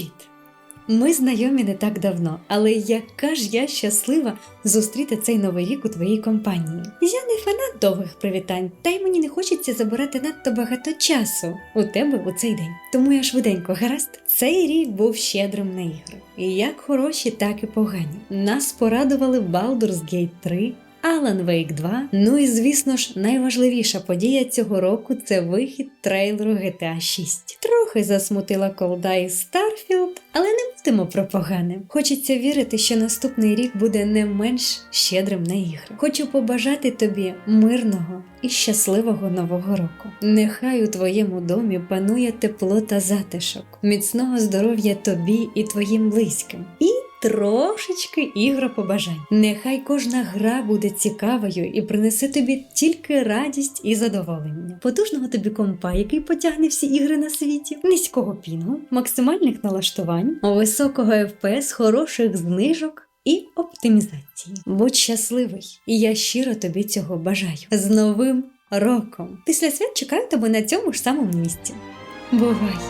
Привіт! Ми знайомі не так давно, але яка ж я щаслива зустріти цей новий рік у твоїй компанії. Я не фанат довгих привітань, та й мені не хочеться забирати надто багато часу у тебе у цей день. Тому я швиденько гаразд. Цей рік був щедрим на ігри. І як хороші, так і погані. Нас порадували Baldur's Gate 3, Alan Wake 2. Ну і звісно ж, найважливіша подія цього року це вихід трейлеру GTA 6. Трохи засмутила колда і Starfield, але не будемо про погане. Хочеться вірити, що наступний рік буде не менш щедрим на ігри. Хочу побажати тобі мирного і щасливого нового року. Нехай у твоєму домі панує тепло та затишок, міцного здоров'я тобі і твоїм близьким. І трошечки ігропобажань. Нехай кожна гра буде цікавою і принесе тобі тільки радість і задоволення. Потужного тобі компа, який потягне всі ігри на світі, низького пінгу, максимальних налаштувань, високого FPS, хороших знижок. І оптимізації. Будь щасливий, і я щиро тобі цього бажаю. З Новим роком! Після свят чекаю тебе на цьому ж самому місці. Бувай!